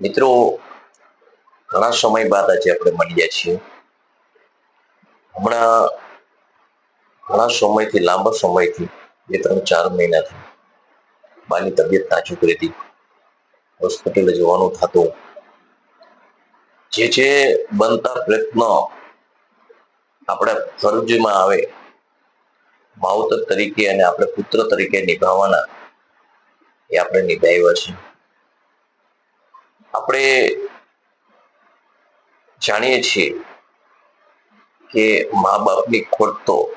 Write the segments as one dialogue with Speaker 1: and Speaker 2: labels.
Speaker 1: મિત્રો, ઘણા સમય બાદ આજે આપણે મળ્યા છીએ. હમણાં ઘણા સમયથી, લાંબા સમયથી, બે ત્રણ ચાર મહિનાથી બાની તબિયત નાજુક રહેતી. હોસ્પિટલે જવાનું થતું. જે જે બનતા પ્રયત્નો આપણા ફરજમાં આવે. માવતર તરીકે અને આપણે પુત્ર તરીકે નિભાવવાના એ આપણે નિભાવ્યા છે. આપણે જાણીએ છીએ કે મા બાપની ખોટ તો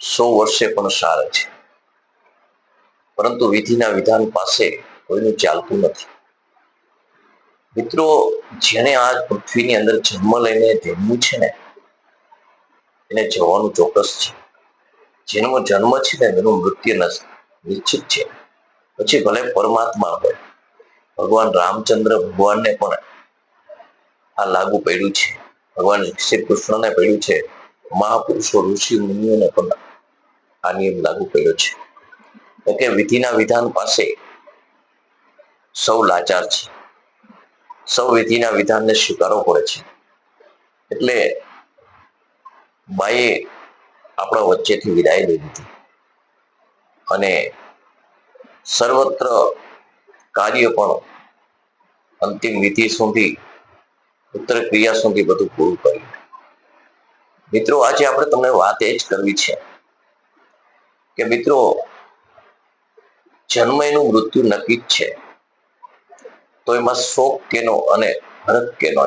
Speaker 1: સો વર્ષે પણ સારા છે. પરંતુ વિધિના વિધાન પાસે કોઈનું ચાલતું નથી. મિત્રો જેને આ પૃથ્વીની અંદર જન્મ લઈને જન્મ્યું છે ને, એને જવાનું ચોક્કસ છે. જેનો જન્મ છે ને એનું મૃત્યુ નથી. નિશ્ચિત છે. પછી ભલે પરમાત્મા હોય, ભગવાન રામચંદ્ર ભગવાનને પણ આ લાગુ પડ્યું છે. ભગવાન શ્રી કૃષ્ણને પડ્યું છે. મહાપુરુષો, ઋષિ, મુનિઓને પણ આ નિયમ લાગુ પડ્યો છે. કે વિધિના વિધાન પાસે સૌ લાચાર છે. સૌ વિધિના વિધાનને સ્વીકારવો પડે છે. એટલે બાઈએ આપણા વચ્ચેથી વિદાય લઈ લીધી. અને સર્વત્ર કાર્ય પણ અંતિમ વિધિ સુધી ઉત્તર ક્રિયા સુધી બધું પૂરું કર્યું. મિત્રો, આજે આપણે તમને વાત એ જ કરવી છે કે મિત્રો જન્મ એનું મૃત્યુ નક્કી જ છે. તો એમાં શોક કેનો અને હરક કેનો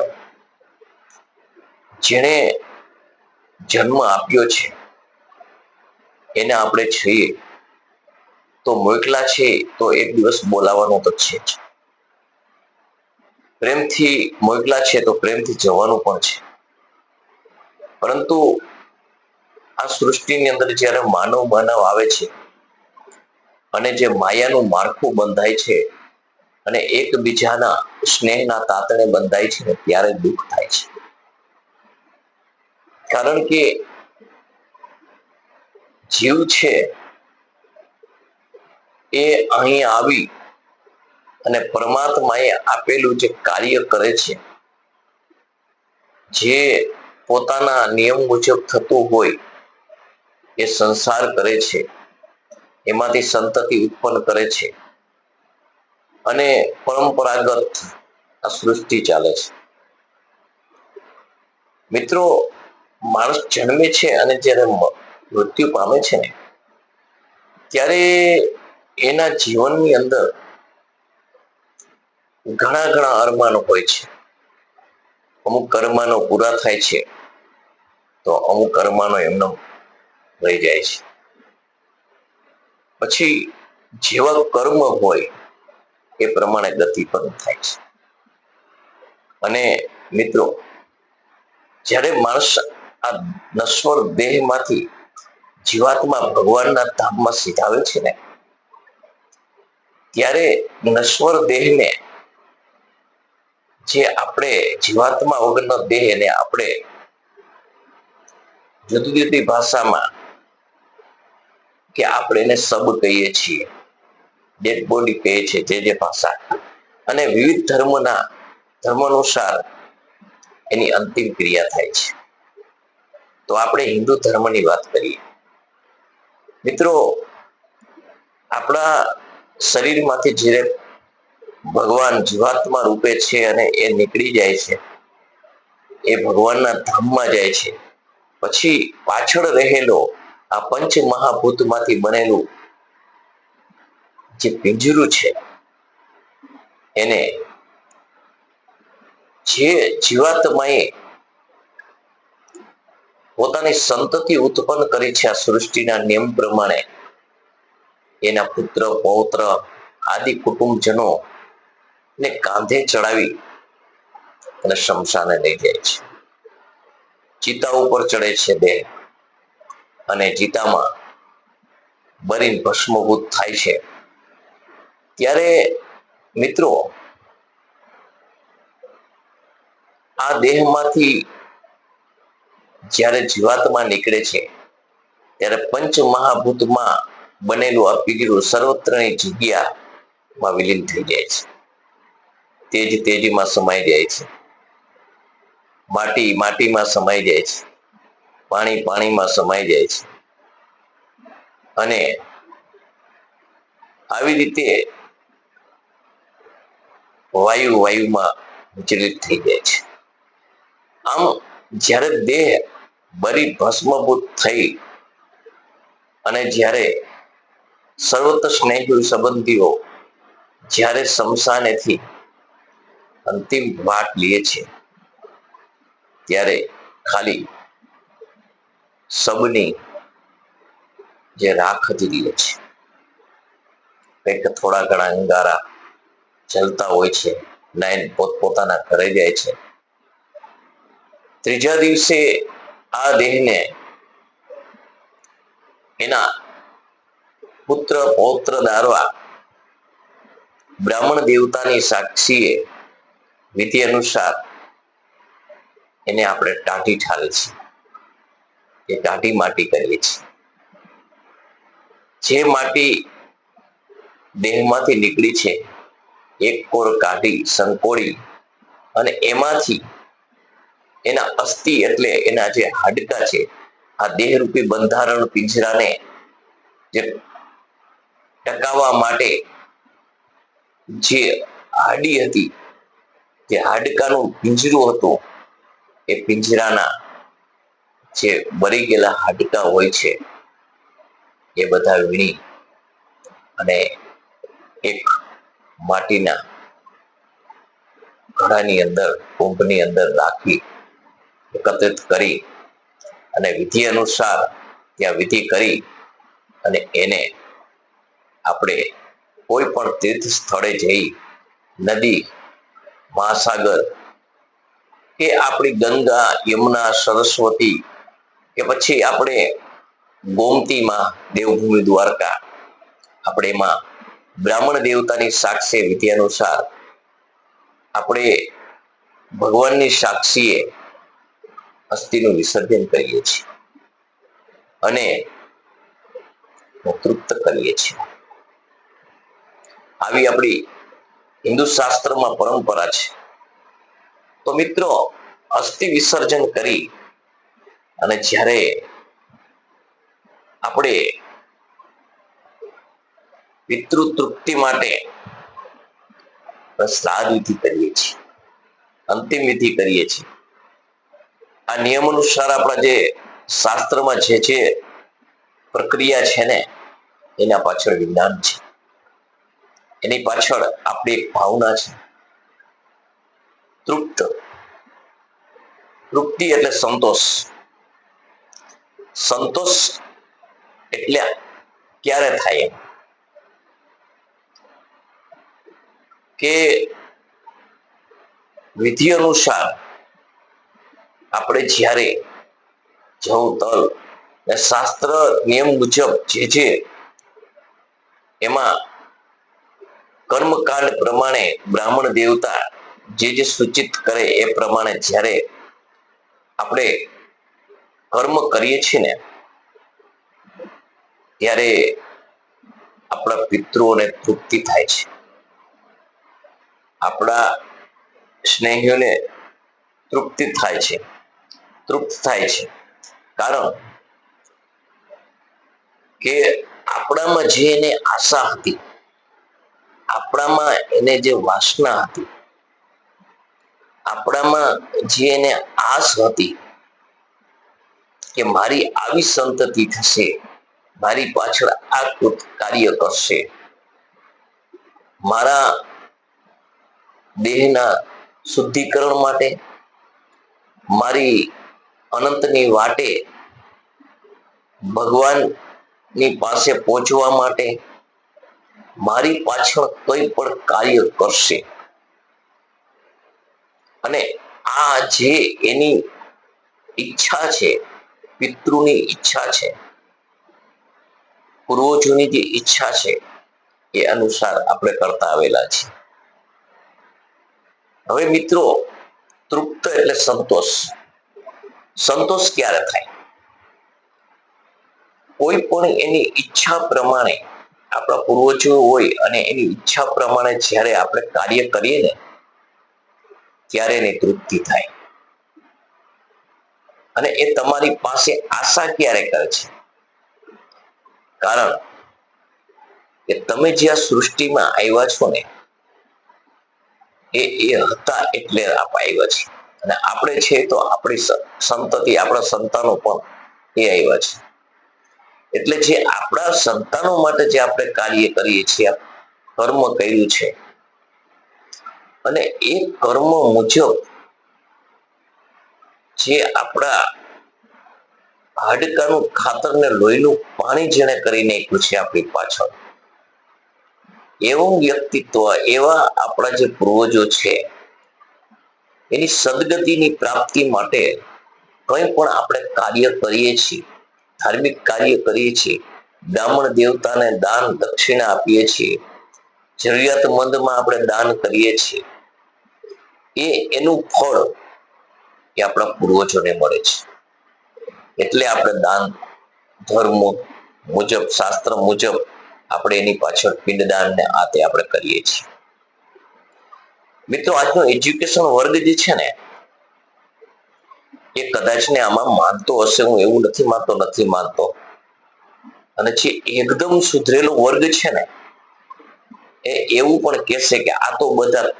Speaker 1: જેણે જન્મ આપ્યો છે એને આપણે છીએ. તો મોકલા છે તો એક દિવસ બોલાવવાનું તો છે જ. પ્રેમથી મોકલા છે તો પ્રેમથી જવાનું પણ છે. પરંતુ આ સૃષ્ટિની અંદર જ્યારે માનવ માનવ આવે છે, અને જે માયાનું માળખું બંધાય છે, અને એકબીજાના સ્નેહના તાતણે બંધાય છે ત્યારે દુઃખ થાય છે. કારણ કે જીવ છે એ અહીં આવી અને પરમાત્માએ આપેલું જે કાર્ય કરે છે, જે પોતાના નિયમ મુજબ થતું હોય એ સંસાર કરે છે, એમાંથી સંતતિ ઉત્પન્ન કરે છે અને પરંપરાગત આ સૃષ્ટિ ચાલે છે. મિત્રો, માણસ જન્મે છે અને જ્યારે મૃત્યુ પામે છે. ને ત્યારે એના જીવનની અંદર ઘણા ઘણા અરમાનો હોય છે. અમુક કર્માનો પૂરા થાય છે. તો અમુક કર્માનો એમનો રહી જાય છે. પછી જેવા કર્મ હોય એ પ્રમાણે ગતિ પણ થાય છે. અને મિત્રો, જ્યારે માણસ આ નશ્વર દેહમાંથી જીવાત્મા ભગવાનના ધામમાં સીધાવે છે ને, ત્યારે નશ્વર દેહને જે આપણે જીવાત્મા વગરનો દેહ એને આપણે જુદી જુદી ભાષામાં કે આપણે એને સબ કહીએ છીએ, ડેડ બોડી કહે છે જે જે ભાષા. અને વિવિધ ધર્મના ધર્મ અનુસાર એની અંતિમ ક્રિયા થાય છે. તો આપણે હિન્દુ ધર્મની વાત કરીએ. મિત્રો, આપણા શરીરમાંથી જ્યારે ભગવાન જીવાત્મા રૂપે છે અને એ નીકળી જાય છે, એ ભગવાનના ધામમાં જાય છે, પછી પાછળ રહેલો આ પંચ મહાભૂતમાંથી બનેલું જે પિંજરું છે, એને જે જીવાત્માએ પોતાની સંતતિ ઉત્પન્ન કરી છે આ સૃષ્ટિના નિયમ પ્રમાણે. એના પુત્ર, પૌત્ર, આદિ કુટુંબજનો ને કાંધે ચડાવી અને શમશાને લઈ જાય છે. ચિતા ઉપર ચડે છે બે. અને ચિતામાં બરીન ભસ્મભૂત થાય છે. ત્યારે મિત્રો, આ દેહમાંથી જ્યારે જીવાત્મા નીકળે છે, ત્યારે પંચ મહાભૂતમાં બનેલું આ પિંજરું સર્વત્રની જગ્યામાં વિલીન થઈ જાય છે. તેજ તેજીમાં સમાઈ જાય છે. માટી માટીમાં સમાઈ જાય છે. પાણી પાણીમાં સમાઈ જાય છે. અને આવી રીતે વાયુ વાયુમાં વિચલિત થઈ જાય છે. આમ જ્યારે દેહ બરી ભસ્મભૂત થઈ. અને જ્યારે સર્વત્ર સ્નેહી સંબંધીઓ જ્યારે શમશાનેથી અંતિમ વાટ લે છે, ત્યારે ખાલી સબની જે રાખ હતી લે છે. કંઈક થોડા ઘણા અંગારા ચલતા હોય છે, નાયન પોતપોતાના ઘરે જાય છે. ત્રીજા દિવસે આ દેહને એના પુત્ર, પૌત્ર દારવા બ્રાહ્મણ દેવતાની સાક્ષીએ વિધિ અનુસાર એને આપણે ટાઢી ઠાલે છે. એ ટાંટી માટી કરીએ છીએ જે માટી દેહમાંથી નીકળી છે, એક કોર કાઢી, સંકોળી અને એમાંથી એના અસ્થિ એટલે એના જે હાડકા છે, આ દેહરૂપી બંધારણ પિંજરાને જે ટકાવવા માટે જે હાડી હતી, જે હાડકાનું પિંજરું હતું, એ પિંજરાના જે બળી ગયેલા હાડકા હોય છે, એ બધા વીણી અને એક માટીના ઘડાની અંદર, કુંભની અંદર રાખી એકત્રિત કરી અને વિધિ અનુસાર ત્યાં વિધિ કરી અને એને આપણે કોઈ પણ તીર્થ સ્થળે જઈ, નદી, મહાસાગર કે આપણી ગંગા, યમુના, સરસ્વતી કે પછી આપણે ગોમતીમાં દેવભૂમિ દ્વારકા, આપણે એમાં બ્રાહ્મણ દેવતાની સાક્ષી વિધિ અનુસાર આપણે ભગવાનની સાક્ષીએ અસ્થિનું વિસર્જન કરીએ છીએ. અને તૃપ્ત કરીએ છીએ. આવી આપણી હિન્દુ શાસ્ત્રમાં પરંપરા છે. તો મિત્રો, અસ્થિ વિસર્જન કરી અને જ્યારે આપણે પિતૃ તૃપ્તિ માટે શ્રાદ્ધ વિધિ કરીએ છીએ, અંતિમ વિધિ કરીએ છીએ આ નિયમ અનુસાર આપણા જે શાસ્ત્રમાં જે જે પ્રક્રિયા છે ને, એના પાછળ વિજ્ઞાન છે. એની પાછળ આપણી એક ભાવના છે. તૃપ્ત. તૃપ્તિ એટલે સંતોષ. સંતોષ એટલે ક્યારે થાય કે વિધિ અનુસાર આપણે જ્યારે જવ તલ ને શાસ્ત્ર નિયમ મુજબ જે છે એમાં કર્મકાંડ પ્રમાણે બ્રાહ્મણ દેવતા જે જે સૂચિત કરે એ પ્રમાણે જ્યારે આપણે કર્મ કરીએ છીએ ને, ત્યારે આપણા પિતૃઓને તૃપ્તિ થાય છે. આપણા સ્નેહીઓને તૃપ્તિ થાય છે. તૃપ્ત થાય છે. કારણ કે આપણામાં જે એને આશા હતી, આપણામાં એને જે વાસના હતી, આપણામાં જે એને આસ હતી કે મારી આવી સંતતિ થશે, મારી પાછળ આ કાર્ય કરશે. મારા દેહના શુદ્ધિકરણ માટે, મારી અનંતની વાટે ભગવાનની પાસે પહોંચવા માટે મારી પાછળ કોઈ પણ કાર્ય કરશે. અને આ જે એની ઈચ્છા છે, પિતૃની ઈચ્છા છે, પૂર્વજોની જે ઈચ્છા છે, એ અનુસાર આપણે કરતા આવેલા છે હવે મિત્રો, તૃપ્ત એટલે સંતોષ. સંતોષ ક્યારે થાય? કોઈ પણ એની ઈચ્છા પ્રમાણે આપણા પૂર્વજો હોય અને એની ઈચ્છા પ્રમાણે જ્યારે આપણે કાર્ય કરીએ ને, ત્યારે એની તૃપ્તિ થાય. અને એ તમારી પાસે આશા ક્યારે કરે છે? કારણ કે તમે જે આ સૃષ્ટિમાં આવ્યા છો ને, એ એ હતા એટલે આપ આવ્યા છે. અને આપણે છે તો આપણી સંતતિ, આપણા સંતાનો પણ એ આવ્યા છે. એટલે જે આપણા સંતાનો માટે જે આપણે કાર્ય કરીએ છીએ કર્મ કર્યું છે, અને એ કર્મ મુજબ જે આપણા હાડકાનું ખાતર ને લોહીનું પાણી જેને કરી નાખ્યું છે આપણી પાછળ, એવું વ્યક્તિત્વ, એવા આપણા જે પૂર્વજો છે એની સદગતિની પ્રાપ્તિ માટે કંઈ પણ આપણે કાર્ય કરીએ છીએ, ધાર્મિક કાર્ય કરીએ છીએ, બ્રાહ્મણ દેવતાને દાન દક્ષિણા આપીએ છીએ, જરૂરિયાતમંદમાં આપણે દાન કરીએ છીએ, એ એનું ફળ એ આપણા પૂર્વજોને મળે છે. એટલે આપણે દાન ધર્મ મુજબ, શાસ્ત્ર મુજબ આપણે એની પાછળ પિંડદાન ને આ તે આપણે કરીએ છીએ. મિત્રો, આજનો એજ્યુકેશન વર્ગ જે છે ને, એ કદાચ ને આમાં માનતો હશે, હું એવું નથી માનતો નથી માનતો. અને જે એકદમ સુધરેલો વર્ગ છે ને, એ એવું પણ કહેશે કે આ તો બધા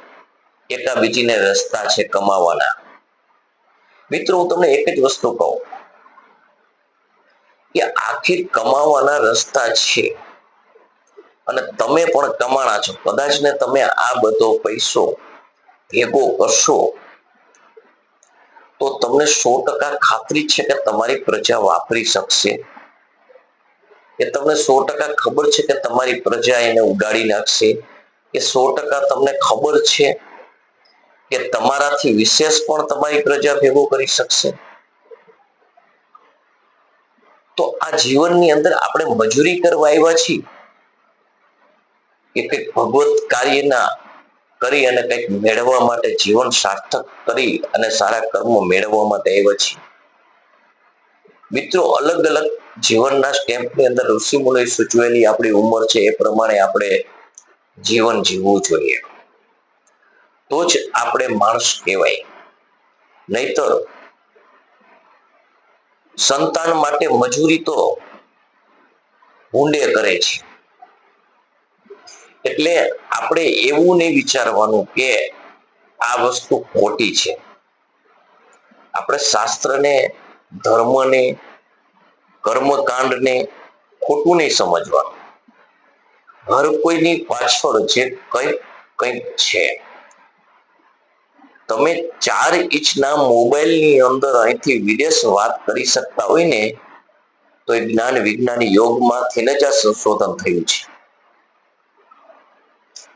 Speaker 1: એકાબીજીને રસ્તા છે કમાવાના. મિત્રો, હું તમને એક જ વસ્તુ કહું, કે આખી કમાવાના રસ્તા છે. અને તમે પણ કમાણા છો. કદાચ ને તમે આ બધો પૈસો ભેગો કરશો, તો તમને સો ટકા ખાતરી છે કે તમારી પ્રજા વાપરી શકશે. કે તમને સો ટકા ખબર છે કે તમારી પ્રજા એને ઉડાડી નાખશે. કે સો ટકા તમને ખબર છે કે તમારાથી વિશેષ પણ તમારી પ્રજા ભેગો કરી શકશે. તો આ જીવનની અંદર આપણે મજૂરી કરવા આવ્યા છીએ. કે કંઈક ભગવત કાર્યના કરી અને કંઈક મેળવવા માટે જીવન સાર્થક કરી અને સારા કર્મો મેળવવા માટે આવ્યા છીએ. મિત્રો, અલગ અલગ જીવનના સ્ટેમ્પની અંદર ઋષિમુનિએ સૂચવેલી આપણી ઉંમર છે એ પ્રમાણે આપણે જીવન જીવવું જોઈએ. તો જ આપણે માણસ કહેવાય. નહીતર સંતાન માટે મજૂરી તો ઊંડે કરે છે. એટલે આપણે એવું નહીં વિચારવાનું કે આ વસ્તુ ખોટી છે. આપણે શાસ્ત્રને, ધર્મને, કર્મકાંડને ખોટું નહીં સમજવાનું. હર કોઈની પાછળ જે કંઈક કંઈક છે. તમે ચાર ઇંચના મોબાઈલની અંદર અહીંથી વિદેશ વાત કરી શકતા હોય ને, તો એ જ્ઞાન વિજ્ઞાન યોગમાંથી જ આ સંશોધન થયું છે.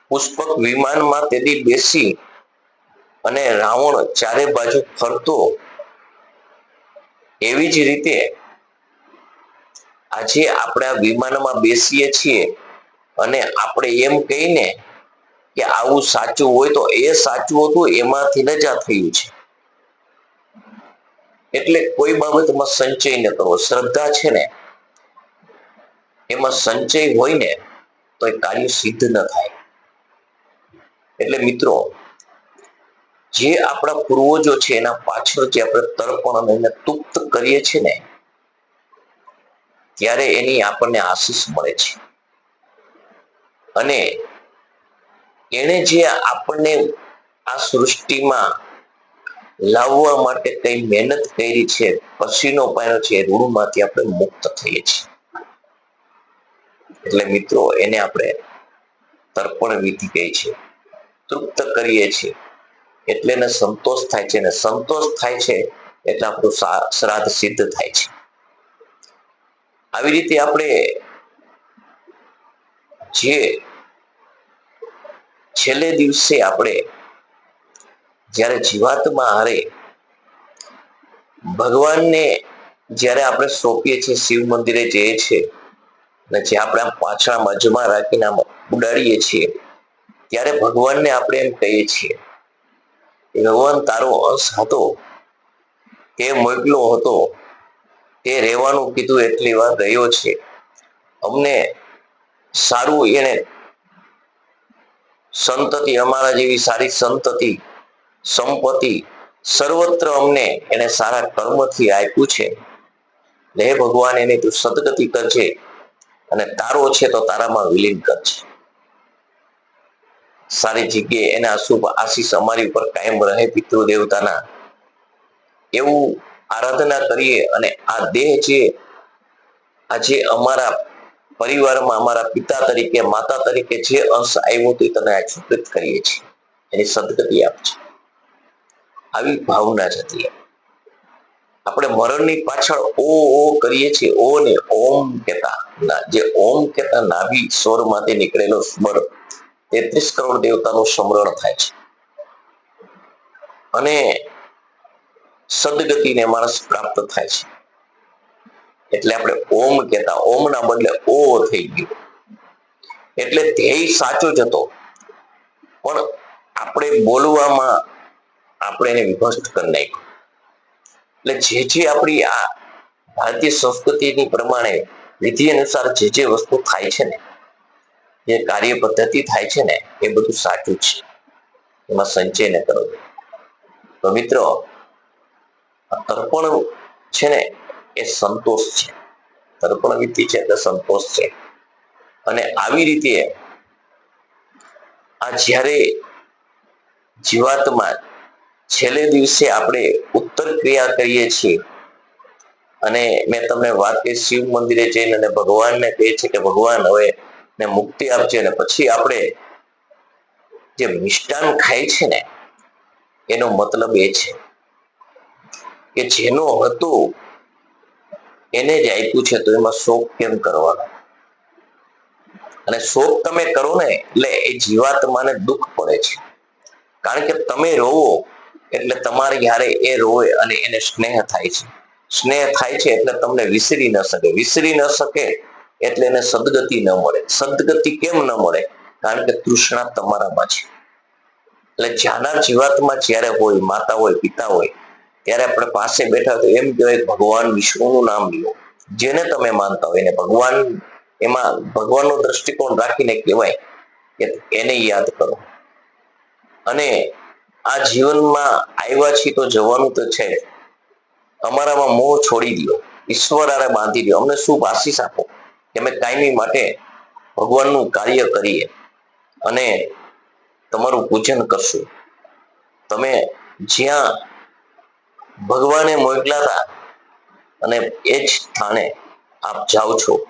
Speaker 1: પુષ્પક વિમાનમાં તેથી બેસી અને રાવણ ચારે બાજુ ફરતો. એવી જ રીતે આજે આપણે આ વિમાનમાં બેસીએ છીએ અને આપણે એમ કહીને કે આવું સાચું હોય તો એ સાચું હતું, એમાંથી જ આ થયું છે. એટલે કોઈ બાબતમાં સંચય ન કરવો શ્રદ્ધા છે ને? એમાં સંચય હોય ને તો એ કાર્ય સિદ્ધ ન થાય. એટલે મિત્રો, જે આપણા પૂર્વજો છે, એના પાછળ જે આપણે તર્પણ અને એને તુપ્ત કરીએ છીએ ને, ત્યારે એની આપણને આશીષ મળે છે. અને એણે જે આપણને આ સૃષ્ટિમાં લાવવા માટે કઈ મહેનત કરી છે પછીનો પાયો છે, એ ઋણમાંથી આપણે મુક્ત થઈએ છીએ. એટલે મિત્રો, એને આપણે તર્પણ વિધિ કહે છે. તૃપ્ત કરીએ છીએ. એટલે એને સંતોષ થાય છે. અને સંતોષ થાય છે એટલે આપણું શ્રાદ્ધ સિદ્ધ થાય છે. આવી રીતે આપણે જે છેલ્લે દિવસે આપણે જ્યારે જીવાતમાં હારે ભગવાનને જ્યારે આપણે સોંપીએ છીએ, શિવ મંદિરે જઈએ છીએ અને જે આપણે પાછળ મજમાં રાખીને ઉડાડીએ છીએ ત્યારે ભગવાનને આપણે એમ કહીએ છીએ ભગવાન, તારો અંશ હતો તે મોકલો હતો તે રહેવાનું કીધું એટલી વાર રહ્યો છે. અમને સારું એને સંતતિ, અમારા જેવી સારી સંતતિ, સંપત્તિ સર્વત્ર અમને એને સારા કર્મથી આપ્યું છે. હે ભગવાન, એની તું સદગતિ કરજે અને તારો છે તો તારામાં વિલીન કરજે. સારી જગ્યાએ એના શુભ આશીષ અમારી ઉપર કાયમ રહે પિતૃ દેવતાના એવું આરાધના કરીએ અને આ દેહ છે આજે અમારા પરિવારમાં અમારા પિતા તરીકે, માતા તરીકે જે અંશ આવ્યો તે તને અર્પિત કરીએ છીએ. એની સદગતિ આપજે. આવી ભાવના જતી આપણે મરણની પાછળ ઓ ઓ કરીએ છીએ. ઓ ને ઓમ કેતા જે ઓમ કેતા નાભી સ્વરમાંથી નીકળેલો સ્વર તેત્રીસ કરોડ દેવતાનું સ્મરણ થાય છે. અને સદગતિને માણસ પ્રાપ્ત થાય છે. એટલે આપણે ઓમ કહેતા, ઓમના બદલે ઓ થઈ ગયો. એટલે ધ્યેય સાચો જ હતો. પણ આપણે બોલવામાં આપણે એને વિભસ્ત કરી નાખ્યું. એટલે જે જે આપણી આ ભારતીય સંસ્કૃતિની પ્રમાણે વિધિ અનુસાર જે જે વસ્તુ થાય છે ને જે કાર્ય પદ્ધતિ થાય છે ને, એ બધું સાચું છે. એમાં સંચય ન કરો. તો મિત્રો તર્પણ છે ને, એ સંતોષ છે. તર્પણ વિધિ છે એટલે સંતોષ છે. અને આવી રીતે આ જ્યારે જીવાતમાં છેલ્લે દિવસે આપણે ઉત્તર ક્રિયા કરીએ છીએ, અને મેં તમને વાત કરી, શિવ મંદિરે જઈને અને ભગવાનને કહે છે કે ભગવાન, હવે ને મુક્તિ આપજે અને પછી આપણે જે મિષ્ટાન ખાય છે ને, એનો મતલબ એ છે કે જેનો હતું એને જ આપ્યું છે, તો એમાં શોક કેમ કરવાનો? અને શોક તમે કરો ને, એટલે એ જીવાત્માને દુઃખ પડે છે. કારણ કે તમે રોવો, એટલે તમારે જ્યારે એ રોવે અને એને સ્નેહ થાય છે. સ્નેહ થાય છે, એટલે તમને વિસરી ન શકે. વિસરી ન શકે એટલે એને સદગતિ ન મળે. સદગતિ કેમ ન મળે? કારણ કે તૃષ્ણા તમારામાં છે. એટલે જ્યાંના જીવાતમાં જ્યારે હોય, માતા હોય, પિતા હોય, ત્યારે આપણે પાસે બેઠા તો એમ કહેવાય ભગવાન વિષ્ણુનું નામ લ્યો જેને તમે માનતા હોય એને ભગવાન, એમાં ભગવાનનો દ્રષ્ટિકોણ રાખીને કહેવાય કે એને યાદ કરો. અને આ જીવનમાં આવ્યા છીએ તો જવાનું તો છે. અમારામાં મોહ છોડી દો ઈશ્વર આરે બાંધી દો અમને શુભ આશીષ આપો? અમે કાયમી માટે ભગવાનનું કાર્ય કરીએ અને તમારું પૂજન કરશું. તમે જ્યાં ભગવાને મોકલા હતા અને એ જ સ્થાને આપ જાઓ છો,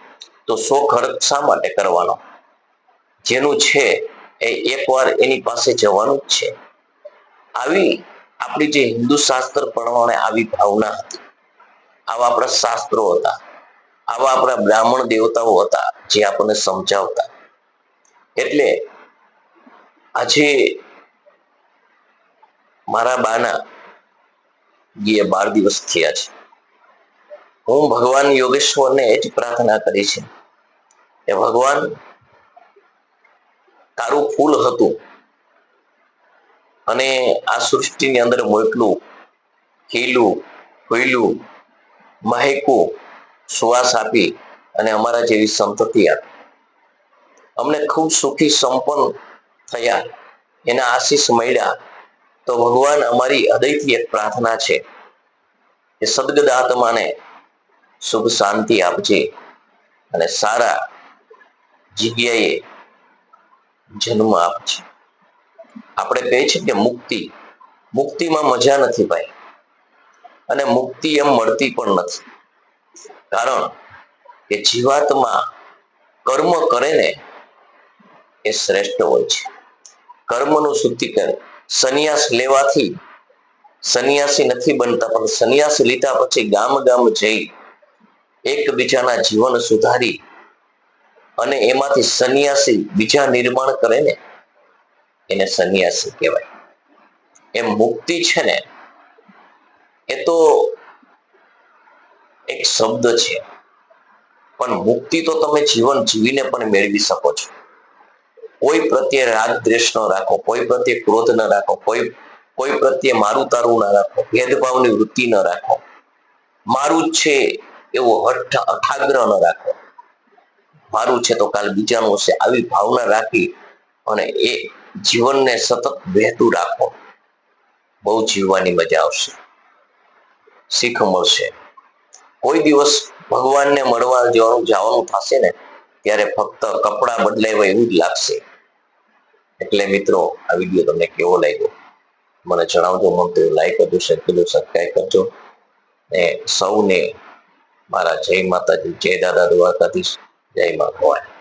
Speaker 1: તો સો ખર્ચ શા માટે કરવાનો? જેનું છે એ એકવાર એની પાસે જવાનું જ છે. આવી આપણી જે હિન્દુ શાસ્ત્ર પ્રમાણે આવી ભાવના હતી. આવા આપણા શાસ્ત્રો હતા. આવા આપણા બ્રાહ્મણ દેવતાઓ હતા જે આપણને સમજાવતા. એટલે આજે મારા બાના ગીએ બાર દિવસ થયા છે. હું ભગવાન યોગેશ્વરને જ પ્રાર્થના કરી છે કે ભગવાન, તારું ફૂલ હતું અને આ સૃષ્ટિની અંદર મોટલું ખીલું ખુલ્યું મહેકું શ્વાસ આપી અને અમારા જેવી સંતતિ આપી. અમને ખૂબ સુખી સંપન્ન થયા. એના આશીષ મળ્યા તો ભગવાન અમારી હૃદયથી એક પ્રાર્થના છે કે સદગત આત્માને શુભ શાંતિ આપજે અને સારા જગ્યાએ જન્મ આપજે. આપણે કહે છે કે મુક્તિ, મુક્તિમાં મજા નથી ભાઈ. અને મુક્તિ એમ મળતી પણ નથી. કારણ કે જીવાતમાં કર્મ કરે ને એ શ્રેષ્ઠ હોય છે. કર્મનું શુદ્ધિકરણ સંન્યાસ લેવાથી સંન્યાસી નથી બનતા, પણ સંન્યાસ લીધા પછી ગામ ગામ જઈ એકબીજાના જીવન સુધારી અને એમાંથી સંન્યાસી બીજા નિર્માણ કરે ને એને સંન્યાસી કહેવાય. એમ મુક્તિ છે ને, એ તો એક શબ્દ છે. પણ મુક્તિ તો તમે જીવન જીવીને પણ મેળવી શકો છો. કોઈ પ્રત્યે રાગ દ્વેષ ન રાખો, કોઈ પ્રત્યે ક્રોધ ન રાખો, કોઈ કોઈ પ્રત્યે મારું તારું ના રાખો, ભેદભાવની વૃત્તિ ન રાખો. મારું જ છે એવો હઠ અઠાગ્રહ ન રાખો. મારું છે તો કાલ બીજાનું હશે, આવી ભાવના રાખી અને એ જીવનને સતત વહેતું રાખો. બહુ જીવવાની મજા આવશે. શીખ મળશે. કોઈ દિવસ ભગવાનને મળવા જવાનું જવાનું થશે ને, ત્યારે ફક્ત કપડાં બદલાવ્યા એવું જ લાગશે. એટલે મિત્રો, આ વીડિયો તમને કેવો લાગ્યો? મને જણાવજો, મને લાઈક કરજો શેર કરજો સબસ્ક્રાઈબ કરજો. ને સૌને મારા જય માતાજી, જય દાદા દ્વારકાધીશ જય મા ભવાની